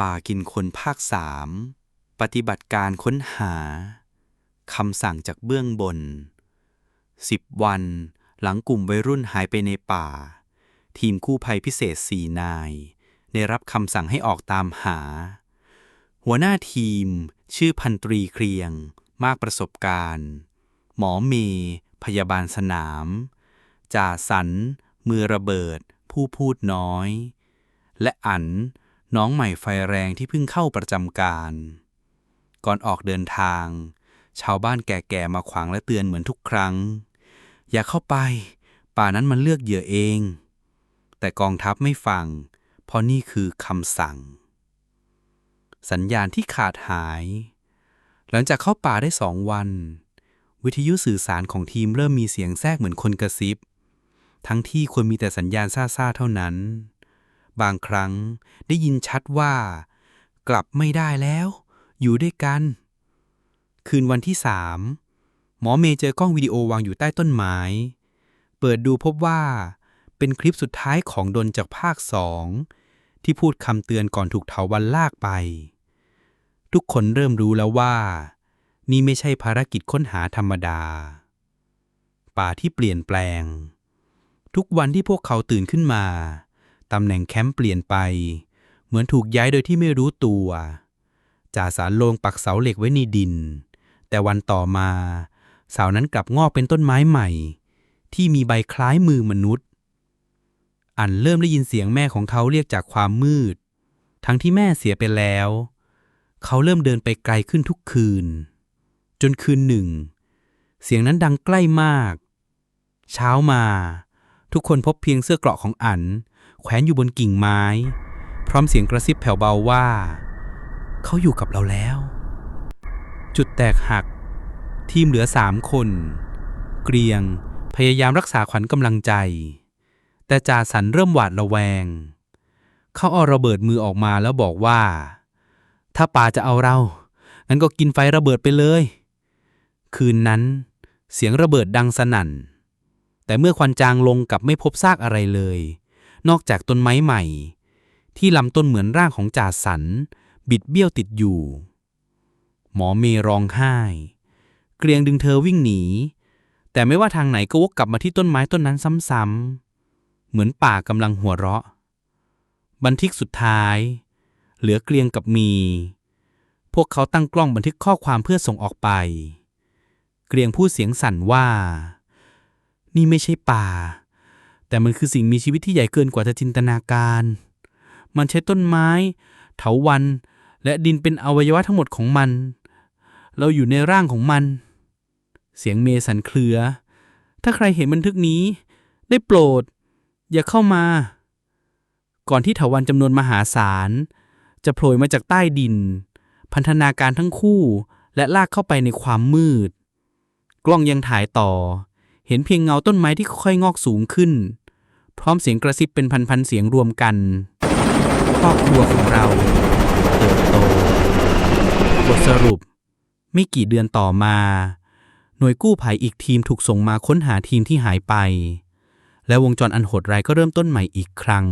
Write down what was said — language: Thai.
ป่ากินคนภาคสามปฏิบัติการค้นหาคำสั่งจากเบื้องบนสิบวัน หลังกลุ่มวัยรุ่นหายไปในป่า ทีมกู้ภัยพิเศษสี่นาย ได้รับคำสั่งให้ออกตามหา หัวหน้าทีม ชื่อพันตรีเครียง มากประสบการณ์ หมอเมย์พยาบาลสนาม จ่าสัน มือระเบิด ผู้พูดน้อย และอัน น้องใหม่ไฟแรงที่เพิ่งเข้าประจำการ ก่อนออกเดินทาง ชาวบ้านแก่ๆมาขวางและเตือนเหมือนทุกครั้ง อย่าเข้าไป ป่านั้นมันเลือกเหยื่อเอง แต่กองทัพไม่ฟัง เพราะนี่คือคำสั่ง สัญญาณที่ขาดหาย หลังจากเข้าป่าได้สองวัน วิทยุสื่อสารของทีมเริ่มมีเสียงแทรกเหมือนคนกระซิบ ทั้งที่ควรมีแต่สัญญาณซ่าๆเท่านั้น บางครั้งได้ยินชัดว่า กลับไม่ได้แล้ว อยู่ด้วยกัน คืนวันที่สามหมอเมย์เจอกล้องวิดีโอวางอยู่ใต้ต้นไม้ เปิดดูพบว่า เป็นคลิปสุดท้ายของดนจากภาคสองที่พูดคำเตือนก่อนถูกเถาวันลากไป ทุกคนเริ่มรู้แล้วว่า นี่ไม่ใช่ภารกิจค้นหาธรรมดา ป่าที่เปลี่ยนแปลง ทุกวันที่พวกเขาตื่นขึ้นมา ตำแหน่งแคมป์เปลี่ยนไป เหมือนถูกย้ายโดยที่ไม่รู้ตัวจ่าสารลงปักเสาเหล็กไว้ในดิน แต่วันต่อมาเสานั้นกลับงอกเป็นต้นไม้ใหม่ ที่มีใบคล้ายมือมนุษย์ อันเริ่มได้ยินเสียงแม่ของเขาเรียกจากความมืด ทั้งที่แม่เสียไปแล้ว เขาเริ่มเดินไปไกลขึ้นทุกคืน จนคืนหนึ่ง เสียงนั้นดังใกล้มาก เช้ามา ทุกคนพบเพียงเสื้อเกราะของอัน แขวนอยู่บนกิ่งไม้ พร้อมเสียงกระซิบแผ่วเบาว่า เขาอยู่กับเราแล้ว จุดแตกหัก ทีมเหลือสามคน เกรียงพยายามรักษาขวัญกำลังใจ แต่จ่าสันเริ่มหวาดระแวง เขาเอาระเบิดมือออกมาแล้วบอกว่า ถ้าป่าจะเอาเรา งั้นก็กินไฟระเบิดไปเลย คืนนั้น เสียงระเบิดดังสนั่น แต่เมื่อควันจางลงกลับไม่พบซากอะไรเลย นอกจากต้นไม้ใหม่ ที่ลำต้นเหมือนร่างของจ่าสัน บิดเบี้ยวติดอยู่ หมอเมย์ร้องไห้ เกรียงดึงเธอวิ่งหนี แต่ไม่ว่าทางไหนก็วกกลับมาที่ต้นไม้ต้นนั้นซ้ำๆ เหมือนป่ากำลังหัวเราะ บันทึกสุดท้าย เหลือเกรียงกับมี พวกเขาตั้งกล้องบันทึกข้อความเพื่อส่งออกไป เกรียงพูดเสียงสั่นว่า นี่ไม่ใช่ป่า แต่มันคือสิ่งมีชีวิตที่ใหญ่เกินกว่าจะจินตนาการ มันใช้ต้นไม้ เถาวัน และดินเป็นอวัยวะทั้งหมดของมัน เราอยู่ในร่างของมัน เสียงเมสันเคลือ ถ้าใครเห็นบันทึกนี้ ได้โปรด อย่าเข้ามา ก่อนที่เถาวันจำนวนมหาศาล จะโผล่มาจากใต้ดิน พันธนาการทั้งคู่และลากเข้าไปในความมืด กล้องยังถ่ายต่อ เห็นเพียงเงาต้นไม้ที่ค่อยๆงอกสูงขึ้น พร้อมเสียงกระซิบเป็นพันๆเสียงรวมกัน ครอบครัวของเราเติบโต บทสรุป ไม่กี่เดือนต่อมา หน่วยกู้ภัยอีกทีมถูกส่งมาค้นหาทีมที่หายไป และวงจรอันโหดร้ายก็เริ่มต้นใหม่อีกครั้ง